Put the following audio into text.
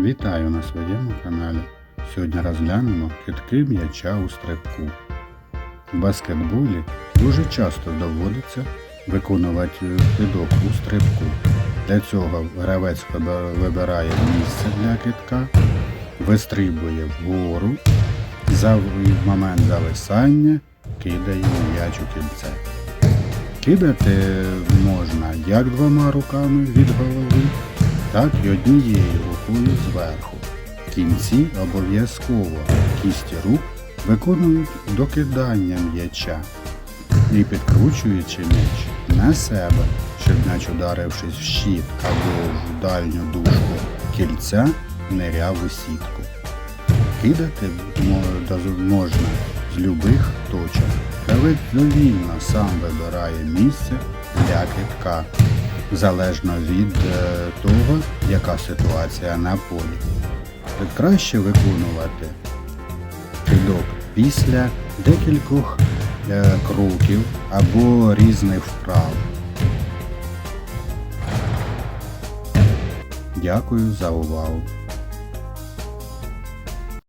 Вітаю на своєму каналі. Сьогодні розглянемо китки м'яча у стрибку. В баскетболі дуже часто доводиться виконувати кидок у стрибку. Для цього гравець вибирає місце для китка, вистрибує вгору, за момент зависання кидає м'яч у кільце. Кидати можна як двома руками від голови, так і однією рукою зверху. Кінці обов'язково кісті рук виконують докидання м'яча і підкручуючи м'яч на себе, щоб м'яч, ударившись в щит або в дальню дужку кільця, ниряв у сітку. Кидати можна з любих точок. Гравець довільно сам вибирає місце для китка, залежно від е, того, яка ситуація на полі. Краще виконувати кидок після декількох е, кроків або різних вправ. Дякую за увагу.